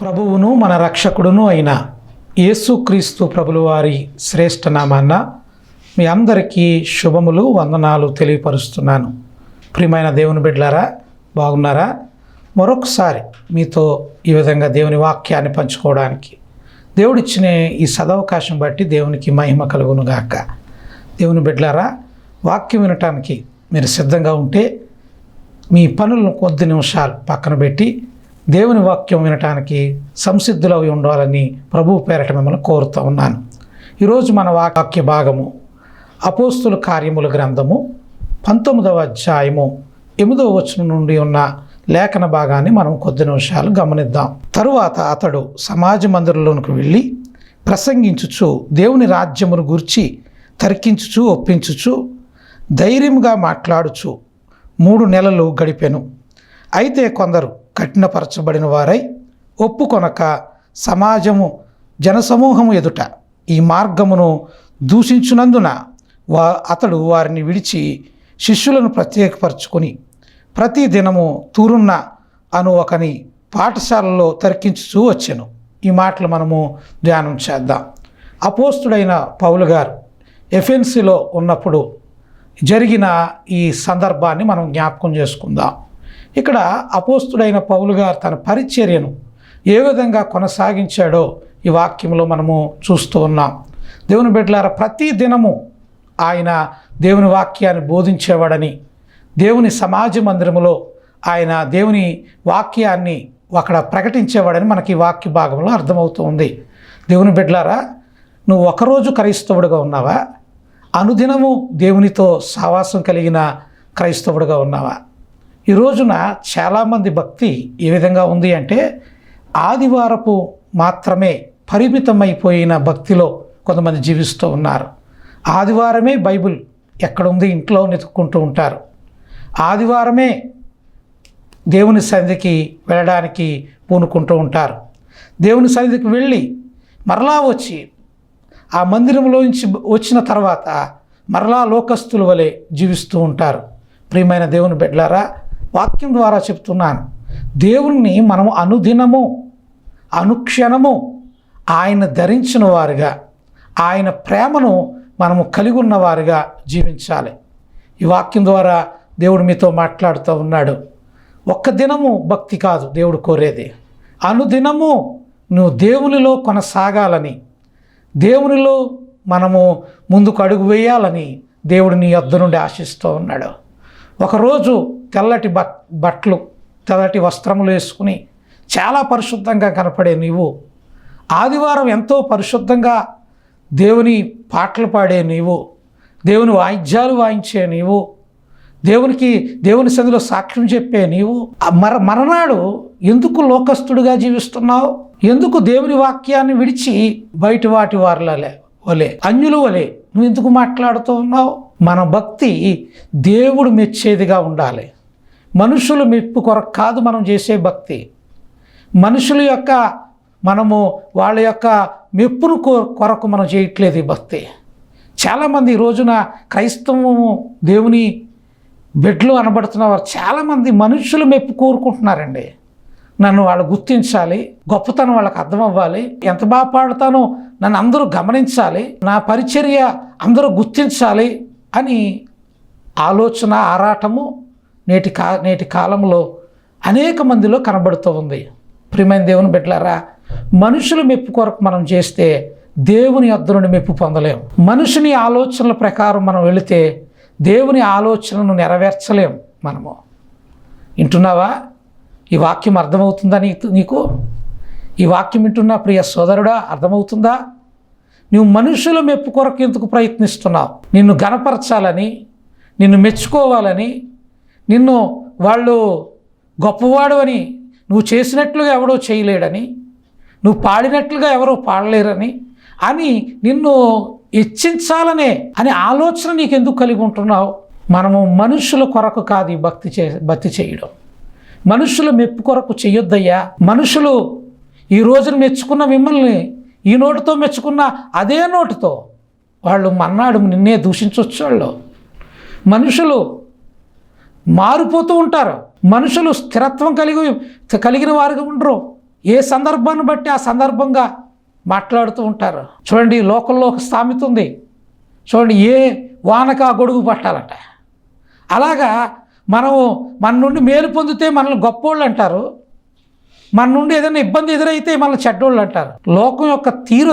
ప్రభువును మన రక్షకుడును అయిన యేసుక్రీస్తు ప్రభులవారి శ్రేష్ఠ నామాన్న మీ అందరికీ శుభములు వందనాలు తెలియపరుస్తున్నాను. ప్రియమైన దేవుని బిడ్డలారా బాగున్నారా? మరొకసారి మీతో ఈ విధంగా దేవుని వాక్యాన్ని పంచుకోవడానికి దేవుడిచ్చిన ఈ సదవకాశం బట్టి దేవునికి మహిమ కలుగును గాక. దేవుని బిడ్డలారా వాక్యం వినటానికి మీరు సిద్ధంగా ఉంటే మీ పనులను కొద్ది నిమిషాలు పక్కన పెట్టి దేవుని వాక్యం వినటానికి సంసిద్ధులవి ఉండాలని ప్రభువు పేరట మిమ్మల్ని కోరుతూ ఉన్నాను. ఈరోజు మన వాక్య భాగము అపోస్తుల కార్యముల గ్రంథము పంతొమ్మిదవ అధ్యాయము ఎనిమిదవ వచనం నుండి ఉన్న లేఖన భాగాన్ని మనం కొద్ది నిమిషాలు గమనిద్దాం. తరువాత అతడు సమాజ మందిరంలోనికి వెళ్ళి ప్రసంగించుచు దేవుని రాజ్యమును గురించి తర్కించుచు ఒప్పించుచు ధైర్యంగా మాట్లాడుచు మూడు నెలలు గడిపెను. అయితే కొందరు కఠినపరచబడిన వారై ఒప్పుకొనక సమాజము జనసమూహము ఎదుట ఈ మార్గమును దూషించునందున వా అతడు వారిని విడిచి శిష్యులను ప్రత్యేకపరచుకొని ప్రతి దినము తూరున్న అను ఒకని పాఠశాలలో తర్కించుచూ వచ్చాను. ఈ మాటలు మనము ధ్యానం చేద్దాం. అపోస్తుడైన పౌలు గారు ఎఫెన్సీలో ఉన్నప్పుడు జరిగిన ఈ సందర్భాన్ని మనం జ్ఞాపకం చేసుకుందాం. ఇక్కడ అపోస్తుడైన పౌలు గారు తన పరిచర్యను ఏ విధంగా కొనసాగించాడో ఈ వాక్యంలో మనము చూస్తూ ఉన్నాం. దేవుని బిడ్డలారా ప్రతి దినము ఆయన దేవుని వాక్యాన్ని బోధించేవాడని దేవుని సమాజ మందిరములో ఆయన దేవుని వాక్యాన్ని అక్కడ ప్రకటించేవాడని మనకి ఈ వాక్య భాగంలో అర్థమవుతుంది దేవుని బిడ్లారా నువ్వు ఒకరోజు క్రైస్తవుడిగా ఉన్నావా? అనుదినము దేవునితో సావాసం కలిగిన క్రైస్తవుడిగా ఉన్నావా? ఈ రోజున చాలామంది భక్తి ఏ విధంగా ఉంది అంటే ఆదివారపు మాత్రమే పరిమితమైపోయిన భక్తిలో కొంతమంది జీవిస్తూ ఉన్నారు. ఆదివారమే బైబిల్ ఎక్కడుంది ఇంట్లో వెతుక్కుంటూ ఉంటారు. ఆదివారమే దేవుని సన్నిధికి వెళ్ళడానికి పూనుకుంటూ ఉంటారు. దేవుని సన్నిధికి వెళ్ళి మరలా వచ్చి ఆ మందిరంలోంచి వచ్చిన తర్వాత మరలా లోకస్తుల వలె జీవిస్తూ ఉంటారు. ప్రియమైన దేవుని బిడ్డలారా వాక్యం ద్వారా చెప్తున్నాను. దేవుణ్ణి మనం అనుదినము అనుక్షణము ఆయన ధరించిన వారుగా ఆయన ప్రేమను మనము కలిగి ఉన్నవారుగా జీవించాలి. ఈ వాక్యం ద్వారా దేవుడు మీతో మాట్లాడుతూ ఉన్నాడు. ఒక్క దినము భక్తి కాదు దేవుడు కోరేది. అనుదినము నువ్వు దేవునిలో కొనసాగాలని దేవునిలో మనము ముందుకు అడుగు వేయాలని దేవుడు నీ యొద్ద నుండి ఆశిస్తూ ఉన్నాడు. ఒకరోజు తెల్లటి బట్ బట్టలు తెల్లటి వస్త్రములు వేసుకుని చాలా పరిశుద్ధంగా కనపడే నీవు. ఆదివారం ఎంతో పరిశుద్ధంగా దేవుని పాటలు పాడే నీవు దేవుని వాయిద్యాలు వాయించే నీవు దేవునికి దేవుని సంధిలో సాక్ష్యం చెప్పే నీవు మర మరనాడు ఎందుకు లోకస్తుడిగా జీవిస్తున్నావు? ఎందుకు దేవుని వాక్యాన్ని విడిచి బయట వాటి వారులలే వలే అన్యులు వలే నువ్వు ఎందుకు మాట్లాడుతూ ఉన్నావు? మన భక్తి దేవుడు మెచ్చేదిగా ఉండాలి. మనుషులు మెప్పు కొరకు కాదు మనం చేసే భక్తి. మనుషుల యొక్క మనము వాళ్ళ యొక్క మెప్పును కొరకు మనం చేయట్లేదు ఈ భక్తి. చాలామంది ఈ రోజున క్రైస్తవము దేవుని బెడ్లు అనబడుతున్న వారు చాలామంది మనుషులు మెప్పు కోరుకుంటున్నారండి. నన్ను వాళ్ళు గుర్తించాలి గొప్పతనం వాళ్ళకి అర్థం అవ్వాలి ఎంత బాగా పాడుతానో నన్ను అందరూ గమనించాలి నా పరిచర్య అందరూ గుర్తించాలి అని ఆలోచన ఆరాటము నేటి కా నేటి కాలంలో అనేక మందిలో కనబడుతూ ఉంది. ప్రియమైన దేవుని బిడ్డలారా మనుషుల మెప్పు కొరకు మనం చేస్తే దేవుని యొద్ద నుండి మెప్పు పొందలేం. మనుషుని ఆలోచనల ప్రకారం మనం వెళితే దేవుని ఆలోచనను నెరవేర్చలేం మనము. వింటున్నావా? ఈ వాక్యం అర్థమవుతుందా నీకు? నీకు? ఈ వాక్యం వింటున్నా ప్రియ సోదరుడా అర్థమవుతుందా? నువ్వు మనుషుల మెప్పు కొరకు ఎందుకు ప్రయత్నిస్తున్నావు? నిన్ను గనపరచాలని నిన్ను మెచ్చుకోవాలని నిన్ను వాళ్ళు గొప్పవాడు అని నువ్వు చేసినట్లుగా ఎవడో చేయలేడని నువ్వు పాడినట్లుగా ఎవరూ పాడలేరని అని నిన్ను హెచ్చించాలనే అనే ఆలోచన నీకు ఎందుకు కలిగి ఉంటున్నావు? మనము మనుషుల కొరకు కాదు ఈ భక్తి చే భక్తి చేయడం. మనుషుల మెప్పు కొరకు చెయ్యొద్దయ్యా. మనుషులు ఈ రోజున మెచ్చుకున్న మిమ్మల్ని ఈ నోటితో మెచ్చుకున్న అదే నోటితో వాళ్ళు మన్నాడు నిన్నే దూషించవచ్చు వాళ్ళు. మనుషులు మారిపోతూ ఉంటారు. మనుషులు స్థిరత్వం కలిగి కలిగిన వారుగా ఉండరు. ఏ సందర్భాన్ని బట్టి ఆ సందర్భంగా మాట్లాడుతూ ఉంటారు? చూడండి లోకల్లో ఒక సామెత ఉంది. చూడండి ఏ వానక ఆ గొడుగు పట్టాలంట. అలాగా మనము మన నుండి మేలు పొందితే మనల్ని గొప్పోళ్ళు అంటారు. మన నుండి ఏదైనా ఇబ్బంది ఎదురైతే మనల్ని చెడ్డోళ్ళు అంటారు. లోకం యొక్క తీరు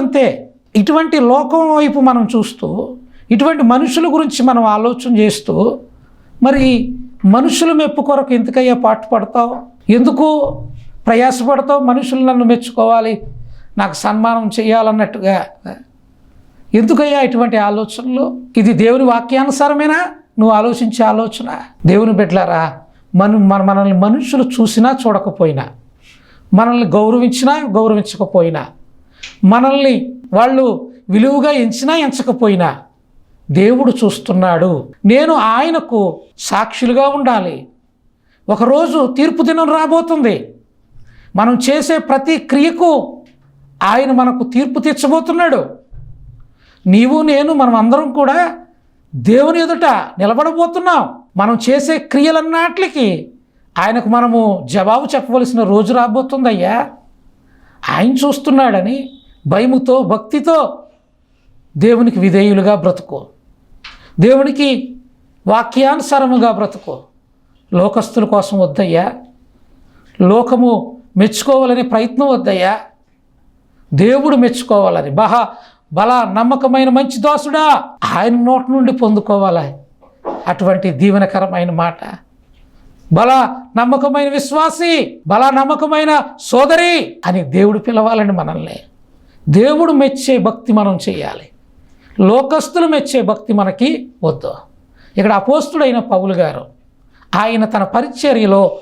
ఇటువంటి లోకం వైపు మనం చూస్తూ ఇటువంటి మనుషుల గురించి మనం ఆలోచన చేస్తూ మరి మనుషుల మెప్పు కొరకు ఎందుకయ్యా పాటు పడతావు ఎందుకు ప్రయాసపడతావు మనుషులు నన్ను మెచ్చుకోవాలి నాకు సన్మానం చేయాలన్నట్టుగా. ఎందుకయ్యా ఇటువంటి ఆలోచనలు? ఇది దేవుని వాక్యానుసారమేనా? నువ్వు ఆలోచించే ఆలోచన. దేవుని బిడ్డలారా మన మన మనల్ని మనుషులు చూసినా చూడకపోయినా మనల్ని గౌరవించినా గౌరవించకపోయినా మనల్ని వాళ్ళు విలువగా ఎంచినా ఎంచకపోయినా దేవుడు చూస్తున్నాడు. నేను ఆయనకు సాక్షులుగా ఉండాలి. ఒకరోజు తీర్పు దినం రాబోతుంది. మనం చేసే ప్రతి క్రియకు ఆయన మనకు తీర్పు తీర్చబోతున్నాడు. నీవు నేను మనం అందరం కూడా దేవుని ఎదుట నిలబడబోతున్నాం. మనం చేసే క్రియలన్నిటికి ఆయనకు మనము జవాబు చెప్పవలసిన రోజు రాబోతుందయ్యా. ఆయన చూస్తున్నాడని భయముతో భక్తితో దేవునికి విధేయులుగా బ్రతుకో. దేవునికి వాక్యానుసారముగా బ్రతుకో. లోకస్తుల కోసం వద్దయ్యా. లోకము మెచ్చుకోవాలని ప్రయత్నం వద్దయ్యా. దేవుడు మెచ్చుకోవాలని. బహా బల నమ్మకమైన మంచి దోసుడా. ఆయన నోటి నుండి పొందుకోవాలి. అటువంటి దీవెనకరమైన మాట. బల నమ్మకమైన విశ్వాసి బల నమ్మకమైన సోదరి అని దేవుడు పిలవాలని మనల్ని. దేవుడు మెచ్చే భక్తి మనం చేయాలి. లోకస్తులు మెచ్చే భక్తి మనకి వద్దు. ఇక్కడ అపోస్తుడైన పౌలు గారు ఆయన తన పరిచర్యలో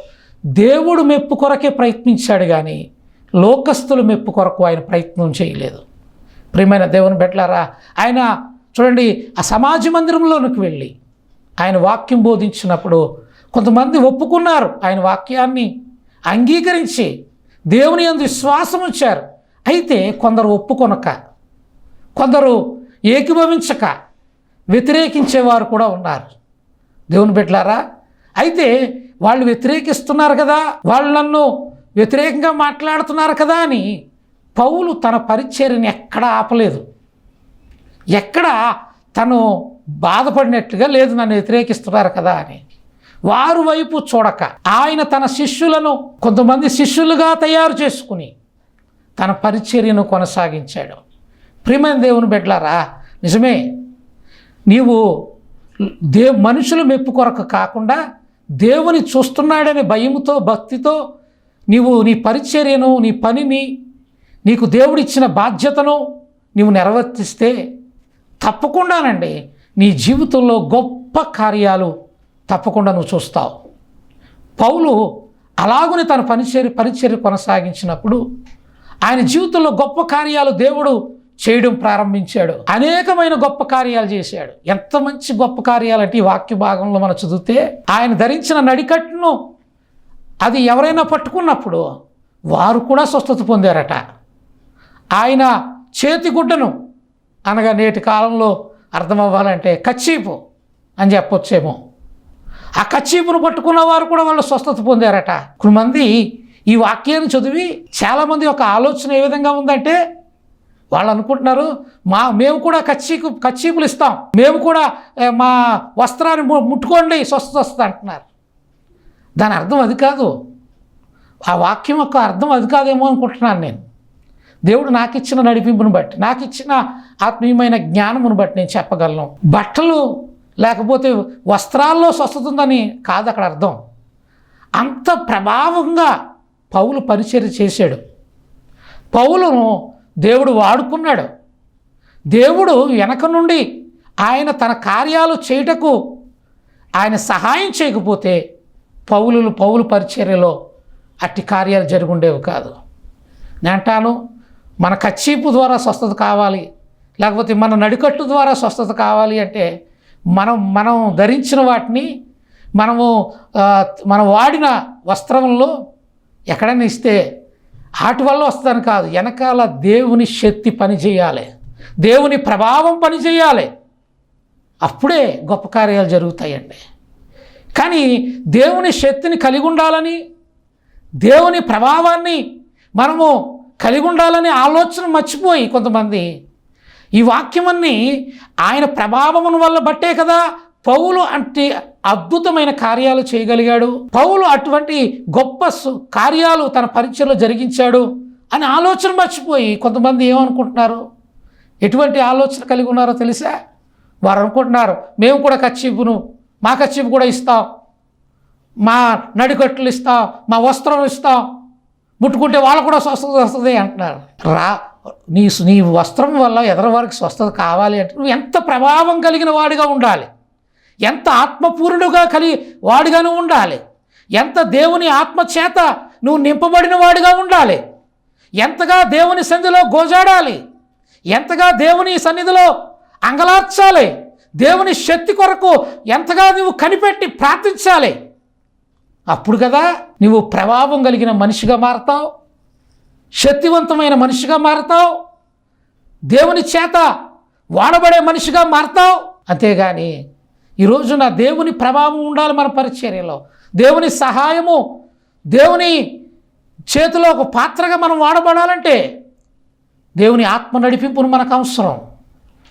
దేవుడు మెప్పు కొరకే ప్రయత్నించాడు కానీ లోకస్తుల మెప్పు కొరకు ఆయన ప్రయత్నం చేయలేదు. ప్రియమైన దేవుని బిడ్డలారా ఆయన చూడండి ఆ సమాజ మందిరంలోనికి వెళ్ళి ఆయన వాక్యం బోధించినప్పుడు కొంతమంది ఒప్పుకున్నారు ఆయన వాక్యాన్ని అంగీకరించి దేవుని యందు విశ్వాసం ఉంచారు. అయితే కొందరు ఒప్పుకొనక కొందరు ఏకీభవించక వ్యతిరేకించేవారు కూడా ఉన్నారు. దేవుని బిడ్డలారా అయితే వాళ్ళు వ్యతిరేకిస్తున్నారు కదా వాళ్ళు నన్ను వ్యతిరేకంగా మాట్లాడుతున్నారు కదా అని పౌలు తన పరిచర్యని ఎక్కడ ఆపలేదు. ఎక్కడ తను బాధపడినట్టుగా లేదు నన్ను వ్యతిరేకిస్తున్నారు కదా అని. వారు వైపు చూడక ఆయన తన శిష్యులను కొంతమంది శిష్యులుగా తయారు చేసుకుని తన పరిచర్యను కొనసాగించాడు. ప్రియమైన దేవుని బిడ్డలారా నిజమే నీవు దే మనుషుల మెప్పు కొరకు కాకుండా దేవుని చూస్తున్నాడనే భయముతో భక్తితో నీవు నీ పరిచర్యను నీ పనిని నీకు దేవుడిచ్చిన బాధ్యతను నీవు నెరవేర్తిస్తే తప్పకుండానండి నీ జీవితంలో గొప్ప కార్యాలు తప్పకుండా నువ్వు చూస్తావు. పౌలు అలాగుని తన పనిచేరి పరిచర్య కొనసాగించినప్పుడు ఆయన జీవితంలో గొప్ప కార్యాలు దేవుడు చేయడం ప్రారంభించాడు. అనేకమైన గొప్ప కార్యాలు చేశాడు. ఎంత మంచి గొప్ప కార్యాలు అంటే ఈ వాక్య భాగంలో మనం చదివితే ఆయన ధరించిన నడికట్టును అది ఎవరైనా పట్టుకున్నప్పుడు వారు కూడా స్వస్థత పొందారట. ఆయన చేతి గుడ్డను అనగా నేటి కాలంలో అర్థమవ్వాలంటే కచ్చీపు అని చెప్పొచ్చేమో. ఆ కచ్చీపును పట్టుకున్న వారు కూడా వాళ్ళు స్వస్థత పొందారట. కొంతమంది ఈ వాక్యాన్ని చదివి చాలామంది ఒక ఆలోచన ఏ విధంగా ఉందంటే వాళ్ళు అనుకుంటున్నారు మా మేము కూడా కచ్చీకు కచ్చీపులు ఇస్తాం. మేము కూడా మా వస్త్రాన్ని ముట్టుకోండి స్వస్థత వస్తుంది అంటున్నారు. దాని అర్థం అది కాదు. ఆ వాక్యం యొక్క అర్థం అది కాదేమో అనుకుంటున్నాను నేను. దేవుడు నాకు ఇచ్చిన నడిపింపును బట్టి నాకు ఇచ్చిన ఆత్మీయమైన జ్ఞానమును బట్టి నేను చెప్పగలను. బట్టలు లేకపోతే వస్త్రాల్లో స్వస్థత ఉందని కాదు అక్కడ అర్థం. అంత ప్రభావంగా పౌలు పరిచర్య చేశాడు. పౌలును దేవుడు వాడుకున్నాడు. దేవుడు వెనక నుండి ఆయన తన కార్యాలు చేయుటకు ఆయన సహాయం చేయకపోతే పౌలులు పౌలు పరిచర్యలో అట్టి కార్యాలు జరుగుండేవి కాదు. నేను మన కచ్చీపు ద్వారా స్వస్థత కావాలి లేకపోతే మన నడికట్టు ద్వారా స్వస్థత కావాలి అంటే మనం మనం ధరించిన వాటిని మనము మనం వాడిన వస్త్రంలో ఎక్కడైనా ఇస్తే వాటి వల్ల వస్తుందని కాదు వెనకాల దేవుని శక్తి పనిచేయాలి. దేవుని ప్రభావం పనిచేయాలి. అప్పుడే గొప్ప కార్యాలు జరుగుతాయండి. కానీ దేవుని శక్తిని కలిగి ఉండాలని దేవుని ప్రభావాన్ని మనము కలిగి ఉండాలనే ఆలోచన మర్చిపోయి కొంతమంది ఈ వాక్యమన్నీ ఆయన ప్రభావమును వల్ల బట్టే కదా పౌలు అంటే అద్భుతమైన కార్యాలు చేయగలిగాడు. పౌలు అటువంటి గొప్ప సు- కార్యాలు తన పరీక్షలో జరిగించాడు అని ఆలోచన మర్చిపోయి కొంతమంది ఏమనుకుంటున్నారు? ఎటువంటి ఆలోచన కలిగి ఉన్నారో తెలుసా? వారు అనుకుంటున్నారు మేము కూడా కచ్చిపును మా కచ్చిపు కూడా ఇస్తాం. మా నడికట్లు ఇస్తాం మా వస్త్రం ఇస్తాం. ముట్టుకుంటే వాళ్ళు కూడా స్వస్థత వస్తుంది అంటున్నారు. రా నీ నీ వస్త్రం వల్ల ఎదరవారికి స్వస్థత కావాలి అంటే నువ్వు ఎంత ప్రభావం కలిగిన వాడిగా ఉండాలి. ఎంత ఆత్మపూర్ణుడుగా కలిగి వాడిగాను ఉండాలి? ఎంత దేవుని ఆత్మ చేత నువ్వు నింపబడిన వాడిగా ఉండాలి? ఎంతగా దేవుని సన్నిధిలో గోజాడాలి? ఎంతగా దేవుని సన్నిధిలో అంగలార్చాలి? దేవుని శక్తి కొరకు ఎంతగా నువ్వు కనిపెట్టి ప్రార్థించాలి? అప్పుడు కదా నువ్వు ప్రభావం కలిగిన మనిషిగా మారతావు. శక్తివంతమైన మనిషిగా మారతావు. దేవుని చేత వాడబడే మనిషిగా మారతావు. అంతేగాని ఈ రోజున దేవుని ప్రభావం ఉండాలి మన పరిచర్యలో. దేవుని సహాయము దేవుని చేతిలో ఒక పాత్రగా మనం వాడబడాలంటే దేవుని ఆత్మ నడిపింపును మనకు అవసరం.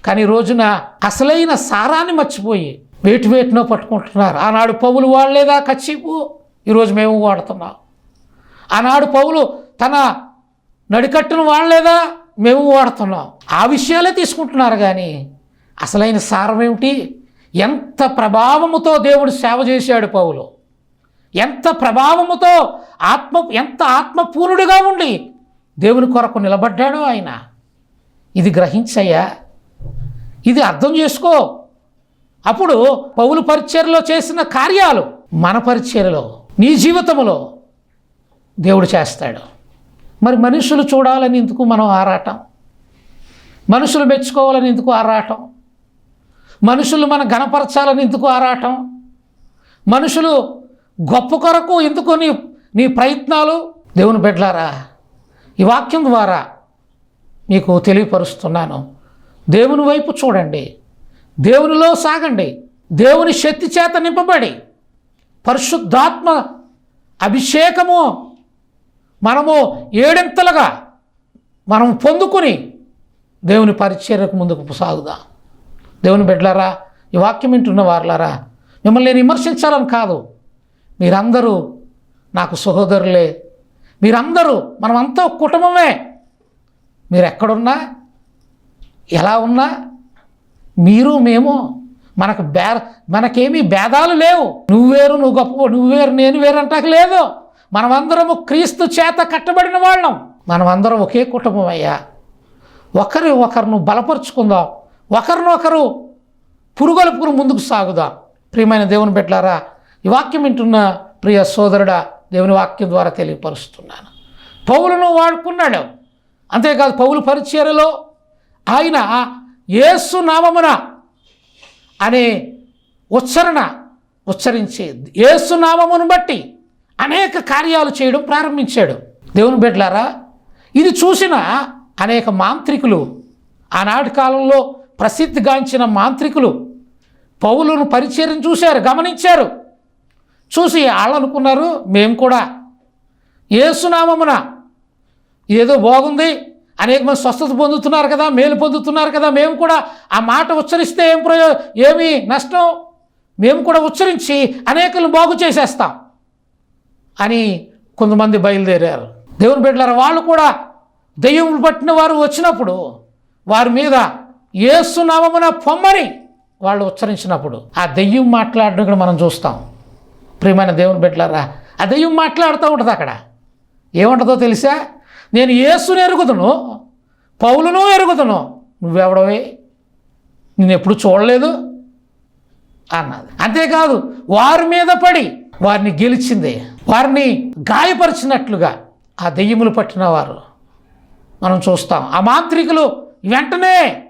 కానీ ఈ రోజున అసలైన సారాన్ని మర్చిపోయి వేటి వేటినో పట్టుకుంటున్నారు. ఆనాడు పౌలు వాడలేదా కచ్చిపు? ఈరోజు మేము వాడుతున్నాం. ఆనాడు పౌలు తన నడికట్టును వాడలేదా? మేము వాడుతున్నాం. ఆ విషయాలే తీసుకుంటున్నారు కానీ అసలైన సారం ఏమిటి? ఎంత ప్రభావముతో దేవుడు సేవ చేశాడు పౌలు? ఎంత ప్రభావముతో ఆత్మ ఎంత ఆత్మపూర్ణుడిగా ఉండి దేవుని కొరకు నిలబడ్డాడో ఆయన? ఇది గ్రహించయ్యా. ఇది అర్థం చేసుకో. అప్పుడు పౌలు పరిచర్లో చేసిన కార్యాలు మన పరిచర్లో నీ జీవితంలో దేవుడు చేస్తాడు. మరి మనుషులు చూడాలని ఎందుకు మనం ఆరాటం? మనుషులు మెచ్చుకోవాలని ఎందుకు ఆరాటం? మనుషులు మన గణపరచాలని ఎందుకు ఆరాటం? మనుషులు గొప్ప కొరకు ఎందుకు నీ నీ ప్రయత్నాలు? దేవుని బిడ్డలారా ఈ వాక్యం ద్వారా మీకు తెలియపరుస్తున్నాను. దేవుని వైపు చూడండి. దేవునిలో సాగండి. దేవుని శక్తి చేత నింపబడి పరిశుద్ధాత్మ అభిషేకము మనము ఏడింతలుగా మనం పొందుకుని దేవుని పరిచర్యకు ముందుకు సాగుదాం. దేవుని బిడ్డలారా ఈ వాక్యం వింటున్న వారులారా మిమ్మల్ని నేను విమర్శించాలని కాదు. మీరందరూ నాకు సహోదరులే. మీరందరూ మనమంతా కుటుంబమే. మీరు ఎక్కడున్నా ఎలా ఉన్నా మీరు మేము మనకు బే మనకేమీ భేదాలు లేవు. నువ్వు వేరు నువ్వు గొప్ప నువ్వు వేరు నేను వేరు అంటాక లేదు. మనమందరము క్రీస్తు చేత కట్టబడిన వాళ్ళం. మనమందరం ఒకే కుటుంబం అయ్యా ఒకరి ఒకరిను బలపరుచుకుందాం. ఒకరినొకరు పురుగొలుపుకుని ముందుకు సాగుదాం. ప్రియమైన దేవుని పెట్టారా ఈ వాక్యం వింటున్న ప్రియ సోదరుడా దేవుని వాక్యం ద్వారా తెలియపరుస్తున్నాను. పౌలను వాడుకున్నాడు. అంతేకాదు పౌలు పరిచర్యలో ఆయన యేసు నామమున అనే ఉచ్చరణ ఉచ్చరించి యేసు నామమును బట్టి అనేక కార్యాలు చేయడం ప్రారంభించాడు. దేవుని బిడ్డలారా ఇది చూసిన అనేక మాంత్రికులు ఆనాటి కాలంలో ప్రసిద్ధిగాంచిన మాంత్రికులు పౌలును పరిచయం చూశారు గమనించారు. చూసి వాళ్ళు అనుకున్నారు మేము కూడా ఏసునామమున ఏదో బాగుంది అనేక మంది స్వస్థత పొందుతున్నారు కదా మేలు పొందుతున్నారు కదా మేము కూడా ఆ మాట ఉచ్చరిస్తే ఏం ప్రయో ఏమి నష్టం? మేము కూడా ఉచ్చరించి అనేకలను బాగు చేసేస్తాం అని కొంతమంది బయలుదేరారు. దేవుని బిడ్డలారు వాళ్ళు కూడా దెయ్యములు పట్టిన వారు వచ్చినప్పుడు వారి మీద ఏసునామమున పొమ్మని వాళ్ళు ఉచ్చరించినప్పుడు ఆ దెయ్యం మాట్లాడడం కూడా మనం చూస్తాం. ప్రియమైన దేవుని బిడ్డలారా ఆ దెయ్యం మాట్లాడుతూ ఉంటుంది అక్కడ. ఏముంటుందో తెలుసా? నేను ఏసును ఎరుగుదును పౌలును ఎరుగుదును. నువ్వెవడవే? నేను ఎప్పుడు చూడలేదు అన్నది. అంతేకాదు వారి మీద పడి వారిని గెలిచింది వారిని గాయపరిచినట్లుగా ఆ దెయ్యములు పట్టిన వారు మనం చూస్తాం. ఆ మాంత్రికులు వెంటనే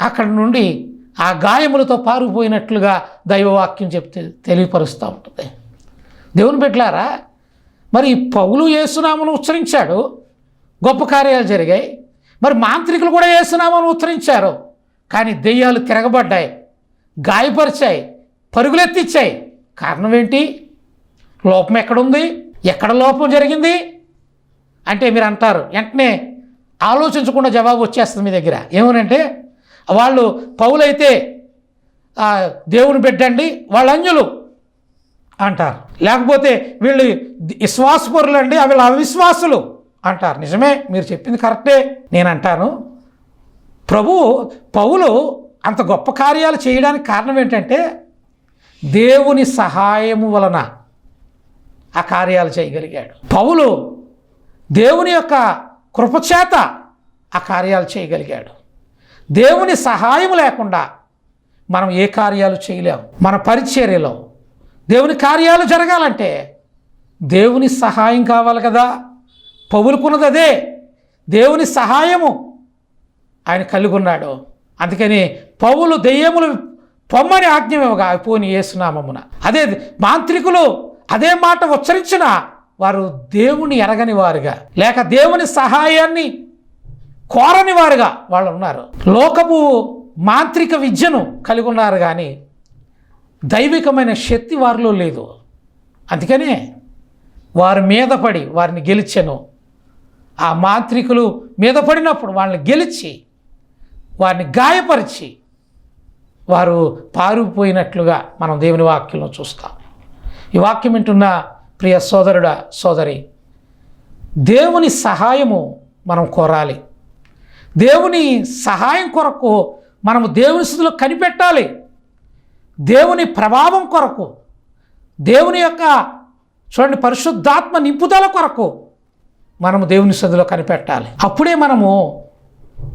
అక్కడి నుండి ఆ గాయములతో పారిపోయినట్లుగా దైవవాక్యం చెప్తే తెలియపరుస్తూ ఉంటుంది. దేవుని పెట్టారా మరి పౌలు యేసునామను ఉచ్చరించాడు. గొప్ప కార్యాలు జరిగాయి. మరి మాంత్రికులు కూడా యేసునామను ఉచ్చరించారు. కానీ దెయ్యాలు తిరగబడ్డాయి గాయపరిచాయి పరుగులెత్తిచ్చాయి. కారణం ఏంటి? లోపం ఎక్కడుంది? ఎక్కడ లోపం జరిగింది? అంటే మీరు అంటారు వెంటనే ఆలోచించకుండా జవాబు వచ్చేస్తుంది మీ దగ్గర. ఏమనంటే వాళ్ళు పౌలైతే దేవుని బిడ్డండి వాళ్ళు అంజులు అంటారు. లేకపోతే వీళ్ళు విశ్వాసపరులు అండి వీళ్ళు అవిశ్వాసులు అంటారు. నిజమే మీరు చెప్పింది కరెక్టే నేను అంటాను. ప్రభు పౌలు అంత గొప్ప కార్యాలు చేయడానికి కారణం ఏంటంటే దేవుని సహాయము వలన ఆ కార్యాలు చేయగలిగాడు. పౌలు దేవుని యొక్క కృపచేత ఆ కార్యాలు చేయగలిగాడు. దేవుని సహాయం లేకుండా మనం ఏ కార్యాలు చేయలేము మన పరిచర్యలో దేవుని కార్యాలు జరగాలంటే దేవుని సహాయం కావాలి కదా. పవులుకున్నది అదే. దేవుని సహాయము ఆయన కలిగి ఉన్నాడు అందుకని పౌలు దెయ్యములు పొమ్మని ఆజ్ఞమివ్వగా పోని ఏసునామమున అదే మాంత్రికులు అదే మాట ఉచ్చరించిన వారు దేవుని ఎరగని వారుగా. లేక దేవుని సహాయాన్ని కోరని వారుగా వాళ్ళు ఉన్నారు. లోకపు మాంత్రిక విద్యను కలిగి ఉన్నారు కానీ దైవికమైన శక్తి వారిలో లేదు. అందుకనే వారి మీద పడి వారిని గెలిచెను. ఆ మాంత్రికులు మీద పడినప్పుడు వాళ్ళని గెలిచి వారిని గాయపరిచి వారు పారిపోయినట్లుగా మనం దేవుని వాక్యంలో చూస్తాం. ఈ వాక్యం వింటున్న ప్రియ సోదరుడ సోదరి దేవుని సహాయము మనం కోరాలి. దేవుని సహాయం కొరకు మనము దేవుని స్థితిలో కనిపెట్టాలి. దేవుని ప్రభావం కొరకు దేవుని యొక్క చూడండి పరిశుద్ధాత్మ నింపుదల కొరకు మనము దేవుని స్థితిలో కనిపెట్టాలి. అప్పుడే మనము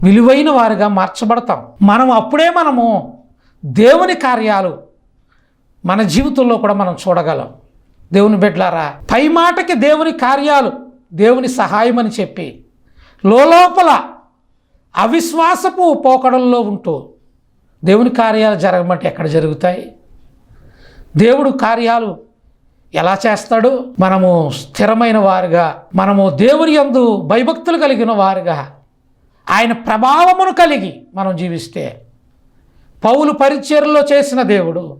విలువైన వారిగా మార్చబడతాం. మనం అప్పుడే మనము దేవుని కార్యాలు మన జీవితంలో కూడా మనం చూడగలం. దేవుని బిడ్డలారా పై మాటకి దేవుని కార్యాలు దేవుని సహాయం అని చెప్పి లోపల అవిశ్వాసపు పోకడల్లో ఉంటూ దేవుని కార్యాలు జరగమంటే ఎక్కడ జరుగుతాయి? దేవుడు కార్యాలు ఎలా చేస్తాడు? మనము స్థిరమైన వారుగా మనము దేవుని యందు భయభక్తులు కలిగిన వారుగా ఆయన ప్రభావమును కలిగి మనం జీవిస్తే పౌలు పరిచర్లో చేసిన దేవుడు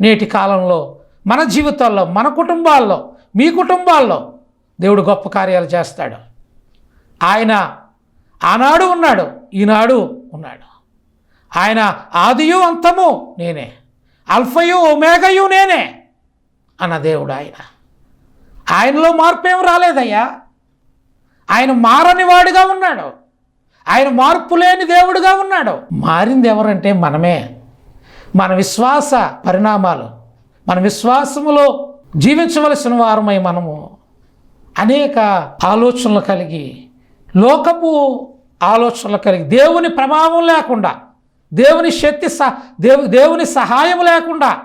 నేటి కాలంలో మన జీవితాల్లో మన కుటుంబాల్లో మీ కుటుంబాల్లో దేవుడు గొప్ప కార్యాలు చేస్తాడు. ఆయన ఆనాడు ఉన్నాడు ఈనాడు ఉన్నాడు. ఆయన ఆదియు అంతము నేనే అల్ఫయు ఒమేగయు నేనే అన్న దేవుడు ఆయన. ఆయనలో మార్పు ఏం రాలేదయ్యా. ఆయన మారని వాడుగా ఉన్నాడు. ఆయన మార్పు లేని దేవుడుగా ఉన్నాడు. మారింది ఎవరంటే మనమే. మన విశ్వాస పరిణామాలు మన విశ్వాసములో జీవించవలసిన వారమై మనము అనేక ఆలోచనలు కలిగి లోకపు ఆలోచనలు కలిగి దేవుని ప్రభావం లేకుండా దేవుని శక్తి స దేవు దేవుని సహాయం లేకుండా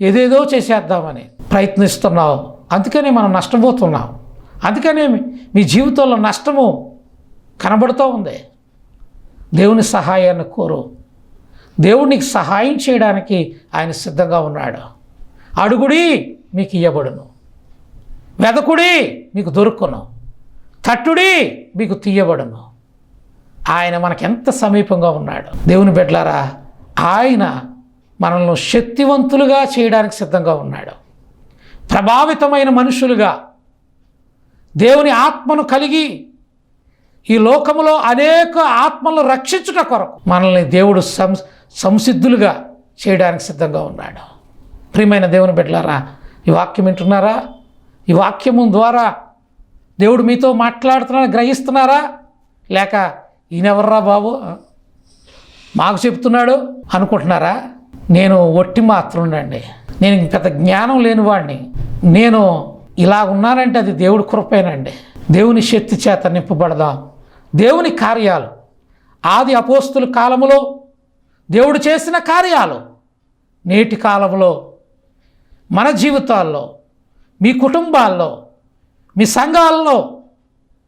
ఏదేదో చేసేద్దామని ప్రయత్నిస్తున్నావు. అందుకనే మనం నష్టపోతున్నాం. అందుకనే మీ- జీవితంలో నష్టము కనబడుతూ ఉంది. దేవుని సహాయాన్ని కోరు. దేవుడు నీకు సహాయం చేయడానికి ఆయన సిద్ధంగా ఉన్నాడు. అడుగుడి మీకు ఇయ్యబడును. వెదకుడి మీకు దొరుకును. తట్టుడి మీకు తీయబడును. ఆయన మనకెంత సమీపంగా ఉన్నాడు. దేవుని బిడ్డలారా ఆయన మనల్ని శక్తివంతులుగా చేయడానికి సిద్ధంగా ఉన్నాడు. ప్రభావితమైన మనుషులుగా. దేవుని ఆత్మను కలిగి ఈ లోకములో అనేక ఆత్మలను రక్షించుట కొరకు మనల్ని దేవుడు సం సంసిద్ధులుగా చేయడానికి సిద్ధంగా ఉన్నాడు. ప్రియమైన దేవుని బిడ్డలారా ఈ వాక్యం వింటున్నారా? ఈ వాక్యము ద్వారా దేవుడు మీతో మాట్లాడుతున్నారా గ్రహిస్తున్నారా? లేక ఈయనెవర్రా బాబు? మాకు చెప్తున్నాడు అనుకుంటున్నారా? నేను ఒట్టి మాత్రుండండి. నేను పెద్ద జ్ఞానం లేనివాడిని నేను ఇలా ఉన్నానంటే అది దేవుడి కృపేనండి. దేవుని శక్తి చేత నింపబడదాం. దేవుని కార్యాలు. ఆది అపోస్తుల కాలంలో దేవుడు చేసిన కార్యాలు. నేటి కాలంలో మన జీవితాల్లో మీ కుటుంబాల్లో మీ సంఘాలలో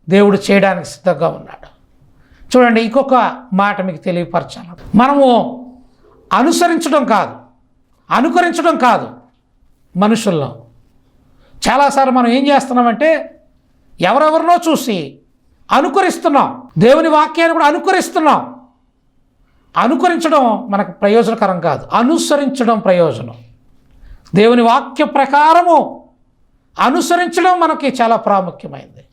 దేవుడు చేయడానికి సిద్ధంగా ఉన్నాడు. చూడండి ఇంకొక మాట మీకు తెలియపరచాలి మనము అనుసరించడం కాదు అనుకరించడం కాదు మనుషుల్లో. చాలాసార్లు మనం ఏం చేస్తున్నామంటే ఎవరెవరినో చూసి అనుకరిస్తున్నాం. దేవుని వాక్యాన్ని కూడా అనుకరిస్తున్నాం. అనుకరించడం మనకు ప్రయోజనకరం కాదు అనుసరించడం ప్రయోజనం. దేవుని వాక్య ప్రకారము అనుసరించడం మనకి చాలా ప్రాముఖ్యమైంది.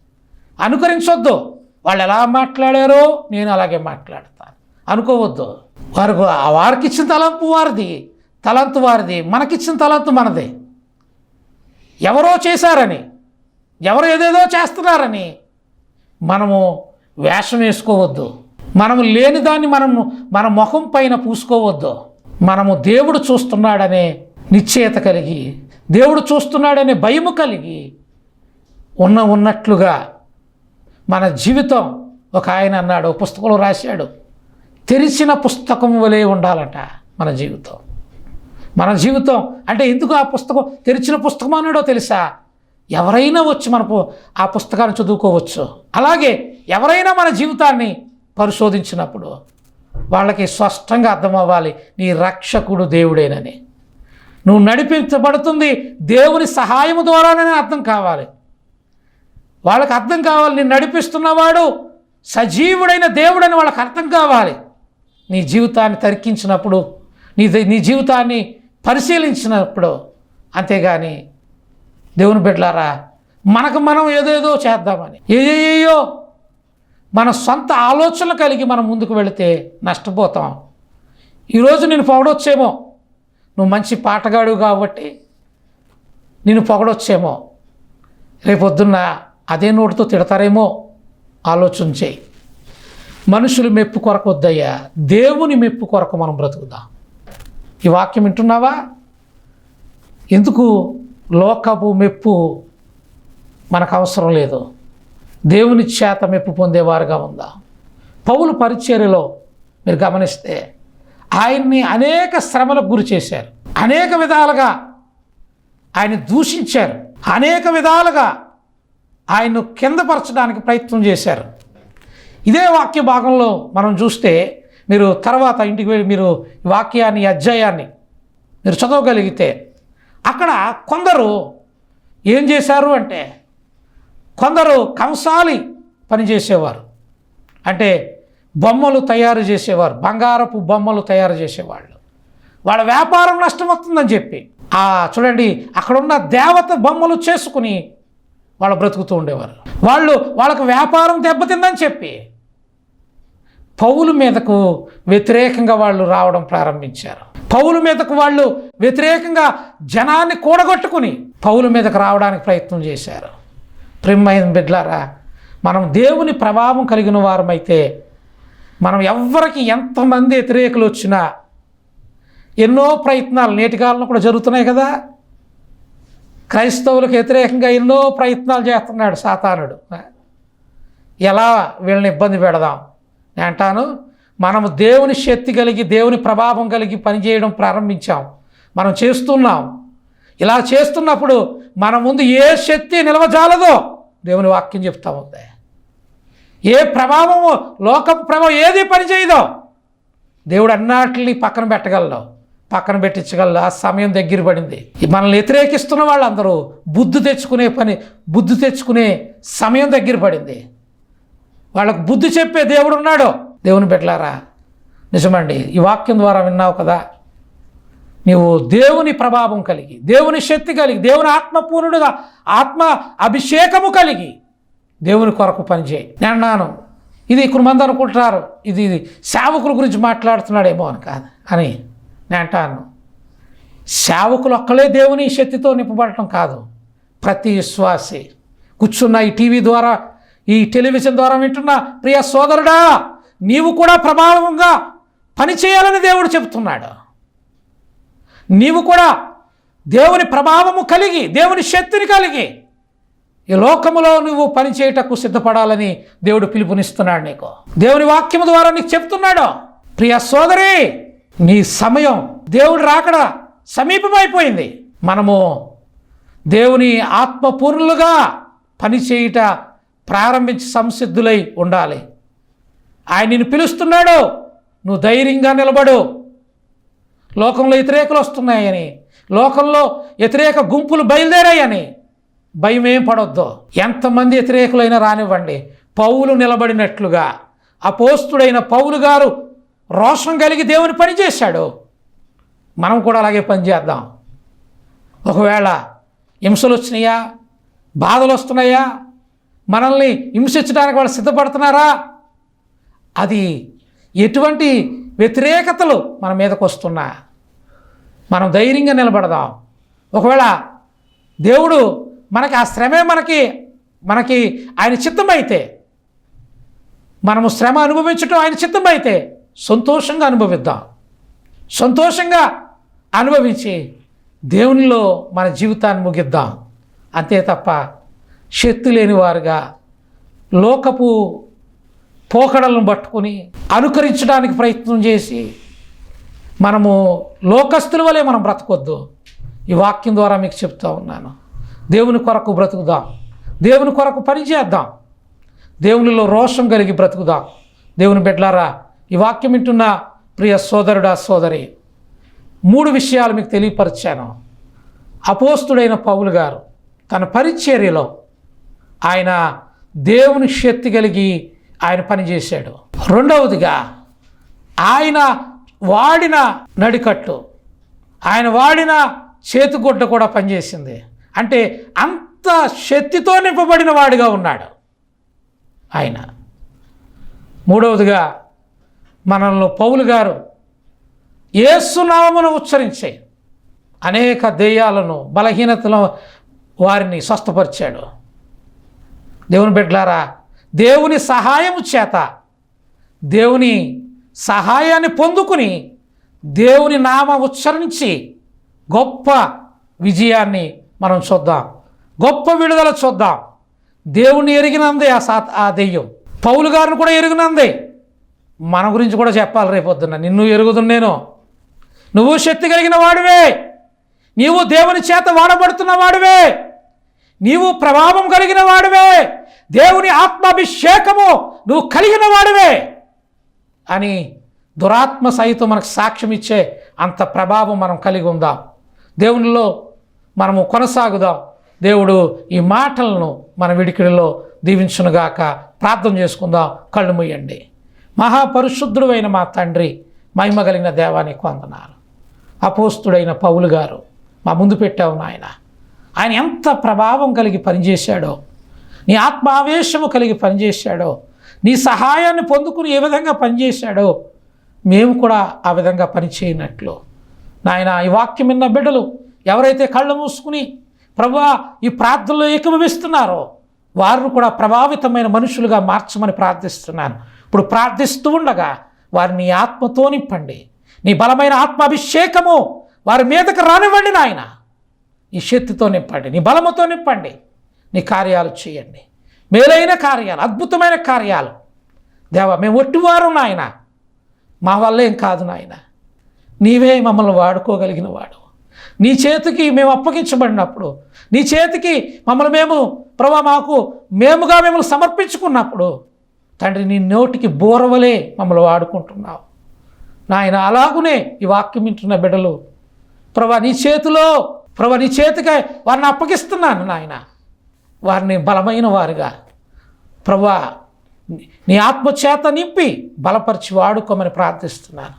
అనుకరించొద్దు. వాళ్ళు ఎలా మాట్లాడారో నేను అలాగే మాట్లాడతాను. అనుకోవద్దు. వారు వారికి ఇచ్చిన తలంపు వారిది తలంతు వారిది మనకిచ్చిన తలంతు మనదే. ఎవరో చేశారని ఎవరు ఏదేదో చేస్తున్నారని మనము వేషం వేసుకోవద్దు. మనము లేని దాన్ని మనము మన ముఖం పైన పూసుకోవద్దు. మనము దేవుడు చూస్తున్నాడనే నిశ్చయత కలిగి దేవుడు చూస్తున్నాడనే భయము కలిగి ఉన్న ఉన్నట్లుగా మన జీవితం ఒక ఆయన అన్నాడు పుస్తకంలో రాశాడు. తెరిచిన పుస్తకం వలె ఉండాలట మన జీవితం. మన జీవితం అంటే ఎందుకు ఆ పుస్తకం తెరిచిన పుస్తకం అన్నాడో తెలుసా? ఎవరైనా వచ్చి మన పు- ఆ పుస్తకాన్ని చదువుకోవచ్చు. అలాగే ఎవరైనా మన జీవితాన్ని పరిశోధించినప్పుడు వాళ్ళకి స్పష్టంగా అర్థమవ్వాలి నీ రక్షకుడు దేవుడేనని. నువ్వు నడిపించబడుతుంది దేవుని సహాయము ద్వారానే అర్థం కావాలి. వాళ్ళకి అర్థం కావాలి నేను నడిపిస్తున్నవాడు సజీవుడైన దేవుడని వాళ్ళకి అర్థం కావాలి. నీ జీవితాన్ని తరికించినప్పుడు నీ నీ జీవితాన్ని పరిశీలించినప్పుడు అంతేగాని దేవుని బిడ్డలారా మనకు మనం ఏదేదో చేద్దామని ఏయో మన సొంత ఆలోచనలు కలిగి మనం ముందుకు వెళితే నష్టపోతాం. ఈరోజు నేను పొగడొచ్చేమో నువ్వు మంచి పాటగాడు కాబట్టి నేను పొగడొచ్చేమో. రేపొద్దున్న అదే నోటితో తిడతారేమో. ఆలోచన చేయి. మనుషులు మెప్పు కొరకు వద్దయ్యా. దేవుని మెప్పు కొరకు మనం బ్రతుకుదాం. ఈ వాక్యం వింటున్నావా? ఎందుకు లోకపు మెప్పు మనకు అవసరం లేదు. దేవుని చేత మెప్పు పొందేవారుగా ఉందా. పౌలు పరిచర్యలో మీరు గమనిస్తే ఆయన్ని అనేక శ్రమలకు గురి చేశారు. అనేక విధాలుగా ఆయన దూషించారు. అనేక విధాలుగా ఆయన్ను కిందపరచడానికి ప్రయత్నం చేశారు. ఇదే వాక్య భాగంలో మనం చూస్తే మీరు తర్వాత ఇంటికి వెళ్ళి మీరు వాక్యాన్ని అధ్యాయాన్ని మీరు చదవగలిగితే అక్కడ కొందరు ఏం చేశారు అంటే కొందరు కంసాలి పనిచేసేవారు అంటే బొమ్మలు తయారు చేసేవారు. బంగారపు బొమ్మలు తయారు చేసేవాళ్ళు. వాళ్ళ వ్యాపారం నష్టం వస్తుందని చెప్పి. ఆ చూడండి అక్కడున్న దేవత బొమ్మలు చేసుకుని వాళ్ళు బ్రతుకుతూ ఉండేవారు. వాళ్ళు వాళ్ళకు వ్యాపారం దెబ్బతిందని చెప్పి పౌలు మీదకు వ్యతిరేకంగా వాళ్ళు రావడం ప్రారంభించారు. పౌలు మీదకు వాళ్ళు వ్యతిరేకంగా జనాన్ని కూడగొట్టుకుని పౌలు మీదకు రావడానికి ప్రయత్నం చేశారు. ప్రేమైన బిడ్లారా మనం దేవుని ప్రభావం కలిగిన వారమైతే మనం ఎవ్వరికి ఎంతమంది వ్యతిరేకులు వచ్చినా ఎన్నో ప్రయత్నాలు నేటి కాలంలో కూడా జరుగుతున్నాయి కదా. క్రైస్తవులకు వ్యతిరేకంగా ఎన్నో ప్రయత్నాలు చేస్తున్నాడు సాతానుడు. ఎలా వీళ్ళని ఇబ్బంది పెడదాం? నేను అంటాను మనము దేవుని శక్తి కలిగి దేవుని ప్రభావం కలిగి పనిచేయడం ప్రారంభించాం. మనం చేస్తున్నాం. ఇలా చేస్తున్నప్పుడు మన ముందు ఏ శక్తి నిలవజాలదో దేవుని వాక్యం చెప్తా ఉంది. ఏ ప్రభావము లోకపు ప్రభావం ఏది పనిచేయదో దేవుడు అన్నాటిని పక్కన పెట్టగలడు. పక్కన పెట్టించగలడు. ఆ సమయం దగ్గర పడింది. మనల్ని వ్యతిరేకిస్తున్న వాళ్ళందరూ బుద్ధి తెచ్చుకునే పని బుద్ధి తెచ్చుకునే సమయం దగ్గర పడింది. వాళ్ళకు బుద్ధి చెప్పే దేవుడు ఉన్నాడు. దేవుని పెట్టలారా నిజమండి ఈ వాక్యం ద్వారా విన్నావు కదా? నీవు దేవుని ప్రభావం కలిగి దేవుని శక్తి కలిగి దేవుని ఆత్మపూర్ణుడుగా ఆత్మ అభిషేకము కలిగి దేవుని కొరకు పనిచేయి నేను అన్నాను ఇది కొంతమంది అనుకుంటున్నారు ఇది ఇది సేవకుల గురించి మాట్లాడుతున్నాడేమో అని కాదు. అని నేను అంటాను సేవకులు ఒక్కలే దేవుని శక్తితో నింపబడటం కాదు. ప్రతి విశ్వాసి కూర్చున్న ఈ టీవీ ద్వారా ఈ టెలివిజన్ ద్వారా వింటున్న ప్రియ సోదరుడా నీవు కూడా ప్రభావంగా పనిచేయాలని దేవుడు చెబుతున్నాడు నీవు కూడా దేవుని ప్రభావము కలిగి దేవుని శక్తిని కలిగి ఈ లోకములో నువ్వు పనిచేయటకు సిద్ధపడాలని దేవుడు పిలుపునిస్తున్నాడు నీకు. దేవుని వాక్యము ద్వారా నీకు చెప్తున్నాడు. ప్రియ సోదరి నీ సమయం దేవుడు రాకడ సమీపమైపోయింది. మనము దేవుని ఆత్మపూర్ణులుగా పనిచేయుట ప్రారంభించి సంసిద్ధులై ఉండాలి. ఆయన నిన్ను పిలుస్తున్నాడు. నువ్వు ధైర్యంగా నిలబడు. లోకంలో వ్యతిరేకులు వస్తున్నాయని లోకంలో వ్యతిరేక గుంపులు బయలుదేరాయని భయం ఏం పడొద్దు. ఎంతమంది వ్యతిరేకులైనా రానివ్వండి. పౌలు నిలబడినట్లుగా. అపోస్తుడైన పౌలు గారు రోషం కలిగి దేవుని పని చేశాడు. మనం కూడా అలాగే పనిచేద్దాం ఒకవేళ హింసలు వచ్చినాయా? బాధలు వస్తున్నాయా? మనల్ని హింసించడానికి వాళ్ళు సిద్ధపడుతున్నారా? అది ఎటువంటి వ్యతిరేకతలు మన మీదకు వస్తున్నా? మనం ధైర్యంగా నిలబడదాం. ఒకవేళ దేవుడు మనకి ఆ శ్రమే మనకి మనకి ఆయన చిత్తం అయితే మనము శ్రమ అనుభవించటం ఆయన చిత్తం అయితే సంతోషంగా అనుభవిద్దాం. సంతోషంగా అనుభవించి దేవునిలో మన జీవితాన్ని ముగిద్దాం. అంతే తప్ప శక్తి లేని వారుగా లోకపు పోకడలను పట్టుకుని అనుకరించడానికి ప్రయత్నం చేసి మనము లోకస్తుల వలె మనం బ్రతకొద్దు. ఈ వాక్యం ద్వారా మీకు చెప్తా ఉన్నాను. దేవుని కొరకు బ్రతుకుదాం. దేవుని కొరకు పని చేద్దాం. దేవునిలో రోషం కలిగి బ్రతుకుదాం. దేవుని బిడ్డలారా ఈ వాక్యం వింటున్న ప్రియ సోదరుడా సోదరి మూడు విషయాలు మీకు తెలియపరిచాను. అపోస్తుడైన పౌలు గారు తన పరిచర్యలో ఆయన దేవుని శక్తి కలిగి ఆయన పనిచేశాడు రెండవదిగా ఆయన వాడిన నడికట్టు ఆయన వాడిన చేతిగుడ్డ కూడా పనిచేసింది. అంటే అంత శక్తితో నింపబడిన వాడిగా ఉన్నాడు ఆయన. మూడవదిగా మనల్ని పౌలు గారు ఏసునామమును ఉచ్చరించే అనేక దెయ్యాలను బలహీనతలను వారిని స్వస్థపరిచాడు. దేవుని బిడ్డలారా దేవుని సహాయము చేత దేవుని సహాయాన్ని పొందుకుని దేవుని నామ ఉచ్చరించి గొప్ప విజయాన్ని మనం చూద్దాం. గొప్ప విడుదల చూద్దాం. దేవుణ్ణి ఎరిగినందే ఆ సా ఆ దెయ్యం. పౌలు గారిని కూడా ఎరిగినందే. మన గురించి కూడా చెప్పాలి రేపొద్దున నిన్ను ఎరుగుదున్నేను నువ్వు శక్తి కలిగిన వాడివే. నీవు దేవుని చేత వాడబడుతున్న వాడివే. నీవు ప్రభావం కలిగిన వాడివే. దేవుని ఆత్మాభిషేకము నువ్వు కలిగిన వాడివే. అని దురాత్మ సహితం మనకు సాక్ష్యం ఇచ్చే అంత ప్రభావం మనం కలిగి ఉందాం. దేవునిలో మనము కొనసాగుదాం. దేవుడు ఈ మాటలను మన విడికిడిలో దీవించునుగాక ప్రార్థన చేసుకుందాం. కళ్ళు ముయ్యండి మహాపరిశుద్ధుడు అయిన మా తండ్రి మహిమ కలిగిన దేవానికి వందనాలు. అపోస్తుడైన పౌలు గారు మా ముందు పెట్టావు నాయన. ఆయన ఎంత ప్రభావం కలిగి పనిచేశాడో నీ ఆత్మావేశము కలిగి పనిచేశాడో నీ సహాయాన్ని పొందుకుని ఏ విధంగా పనిచేశాడో మేము కూడా ఆ విధంగా పనిచేయనట్లు. నాయన ఈ వాక్యం విన్న బిడ్డలు ఎవరైతే కళ్ళు మూసుకుని ప్రభా ఈ ప్రార్థనలో ఏకీభవిస్తున్నారో వారిని కూడా ప్రభావితమైన మనుషులుగా మార్చమని ప్రార్థిస్తున్నాను. ఇప్పుడు ప్రార్థిస్తూ ఉండగా వారిని ఆత్మతో నింపండి. నీ బలమైన ఆత్మాభిషేకము వారి మీదకి రానివ్వండి నాయన. నీ శక్తితో నింపండి నీ బలముతో నింపండి నీ కార్యాలు చేయండి. మేలైన కార్యాలు అద్భుతమైన కార్యాలు. దేవ మేము ఒట్టివారు నాయన. మా వల్ల ఏం కాదు నాయన. నీవే మమ్మల్ని వాడుకోగలిగిన వాడు. నీ చేతికి మేము అప్పగించబడినప్పుడు నీ చేతికి మమ్మల్ని మేము ప్రభా మాకు మేముగా మిమ్మల్ని సమర్పించుకున్నప్పుడు తండ్రి నీ నోటికి బోరవలే మమ్మల్ని వాడుకుంటున్నావు. నాయన అలాగునే ఈ వాక్యం వింటున్న బిడ్డలు ప్రభా నీ చేతిలో ప్రభా నీ చేతికి వారిని అప్పగిస్తున్నాను నాయన. వారిని బలమైన వారుగా ప్రభా నీ ఆత్మచేత నింపి బలపరిచి వాడుకోమని ప్రార్థిస్తున్నాను.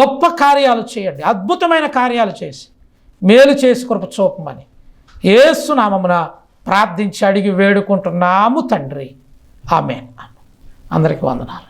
గొప్ప కార్యాలు చేయండి అద్భుతమైన కార్యాలు చేసి మేలు చేసి కృప చూపమని ఏసునామమున ప్రార్థించి అడిగి వేడుకుంటున్నాము తండ్రి. ఆమె అందరికీ వందనాలు.